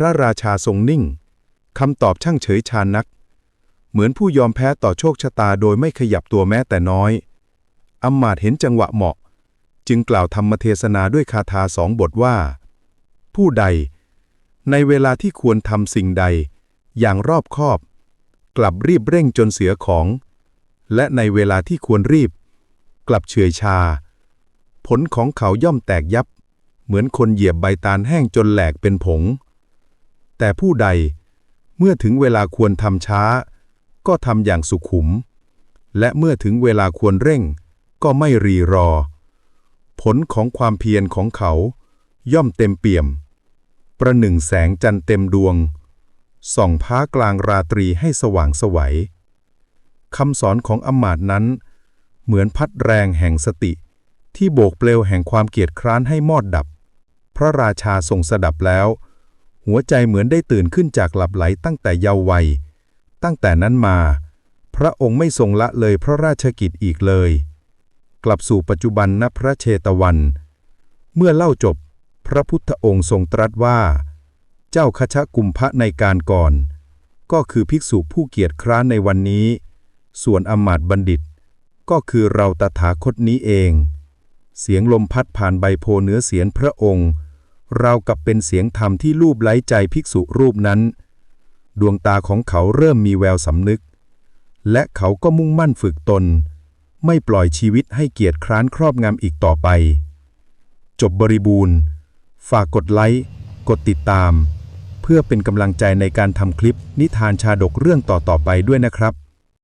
ระราชาทรงนิ่ง คำตอบช่างเฉยชานัก เหมือนผู้ยอมแพ้ต่อโชคชะตาโดยไม่ขยับตัวแม้แต่น้อยอำมาตย์เห็นจังหวะเหมาะ จึงกล่าวธรรมเทศนาด้วยคาถาสองบทว่า ผู้ใด ในเวลาที่ควรทำสิ่งใด อย่างรอบคอบ กลับรีบเร่งจนเสียของ และในเวลาที่ควรรีบ กลับเฉยชา ผลของเขาย่อมแตกยับ เหมือนคนเหยียบใบตาลแห้งจนแหลกเป็นผง แต่ผู้ใดเมื่อถึงเวลาควรทำช้า ก็ทำอย่างสุขุม และเมื่อถึงเวลาควรเร่ง ก็ไม่รีรอ ผลของความเพียรของเขา ย่อมเต็มเปี่ยม ประหนึ่งแสงจันทร์เต็มดวง ส่องพ้ากลางราตรีให้สว่างสวัยคำสอนของอมาตนั้น เหมือนพัดแรงแห่งสติ ที่โบกเปลวแห่งความเกียจคร้านให้มอดดับ พระราชาทรงสดับแล้ว หัวใจเหมือนได้ตื่นขึ้นจากหลับไหลตั้งแต่เยาว์วัย ตั้งแต่นั้นมา พระองค์ไม่ทรงละเลยพระราชกิจอีกเลย กลับสู่ปัจจุบันณพระเชตวัน เมื่อเล่าจบ พระพุทธองค์ทรงตรัสว่า เจ้าคชะกุมพะในการก่อน ก็คือภิกษุผู้เกียจคร้านในวันนี้ ส่วนอมาตบัณฑิต ก็คือเราตถาคตนี้เอง เสียงลมพัดผ่านใบโพเนื้อเสียนพระองค์ ราวกับเป็นเสียงธรรมที่ลูบไล้ใจภิกษุรูปนั้น ดวงตาของเขาเริ่มมีแววสำนึก และเขาก็มุ่งมั่นฝึกตน ไม่ปล่อยชีวิตให้เกียรติคร้านครอบงำอีกต่อไป จบบริบูรณ์ ฝากกดไลค์กดติดตาม เพื่อเป็นกำลังใจในการทำคลิปนิทานชาดกเรื่องต่อๆไปด้วยนะครับ